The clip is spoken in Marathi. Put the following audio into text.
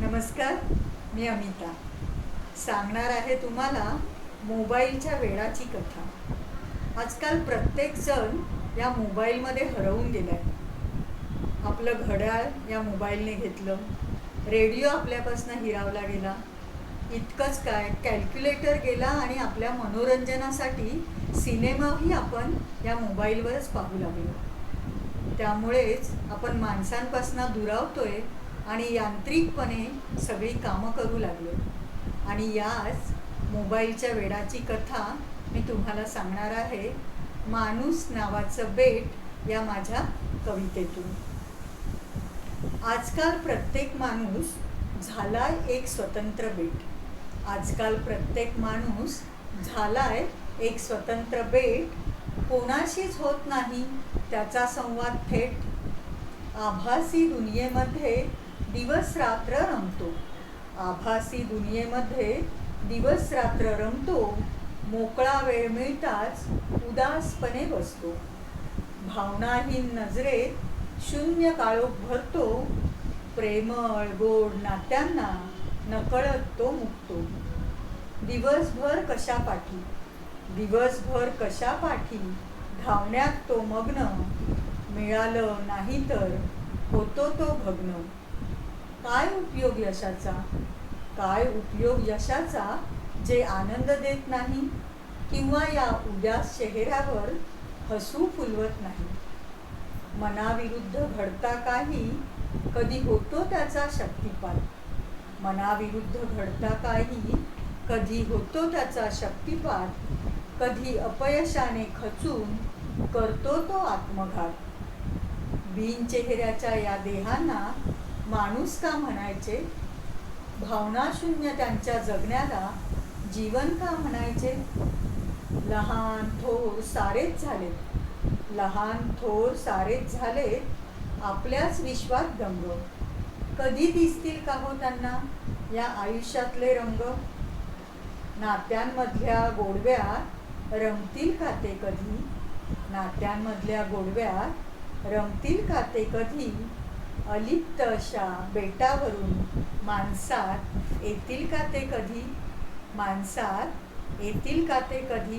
नमस्कार मी अमिता. सांगणार आहे तुम्हाला मोबाईलच्या वेळाची कथा. आजकाल प्रत्येकजण या मोबाईलमध्ये हरवून गेला आहे आपलं घड्याळ या मोबाईलने घेतलं. रेडिओ आपल्यापासून हिरावला गेला. इतकंच काय कॅल्क्युलेटर गेला आणि आपल्या मनोरंजनासाठी सिनेमाही आपण या मोबाईलवरच पाहू लागलो. त्यामुळेच आपण माणसांपासून दुरावतोय आणि यांत्रिकपणे सगळी कामं करू लागलो. आणि याच मोबाईलच्या वेडाची कथा मी तुम्हाला सांगणार आहे. माणूस नावाचं बेट या माझ्या कवितेतून. आजकाल प्रत्येक माणूस झालाय एक स्वतंत्र बेट. आजकाल प्रत्येक माणूस झालाय एक स्वतंत्र बेट. कोणाशीच होत नाही त्याचा संवाद थेट आभासी दुनियेमध्ये दिवस रात्र रमतो. आभासी दुनियेमध्ये दिवस रात्र रमतो मोकळा वेळ मिळताच उदासपणे बसतो. भावनाहीन नजरेत शून्य काळोख भरतो प्रेमळ गोड नात्यांना नकळत तो मुकतो. दिवसभर कशा पाठी? दिवसभर कशा पाठी? धावण्यात तो मग्न. मिळालं नाही तर होतो तो भग्न. काय उपयोग यशाचा? काय उपयोग यशाचा जे आनंद देत नाही किंवा या उदास चेहऱ्यावर हसू फुलवत नाही? मनाविरुद्ध घडता काही कधी होतो त्याचा शक्तिपात? मनाविरुद्ध घडता काही कधी होतो त्याचा शक्तिपात? कधी अपयशाने खचून करतो तो आत्मघात? बिन चेहऱ्याच्या या देहांना माणूस का म्हणायचे? भावनाशून्य त्यांच्या जगण्याला जीवन का म्हणायचे? लहान थोर सारेच झाले. लहान थोर सारेच झाले आपल्याच विश्वात दंग. कधी दिसतील का हो त्यांना या आयुष्यातले रंग? नात्यांमधल्या गोडव्यात रमतील का ते कधी? नात्यांमधल्या गोडव्यात रमतील का ते कधी? अलिप्त अशा बेटावरून माणसात येतील का ते कधी? माणसात येतील का ते कधी?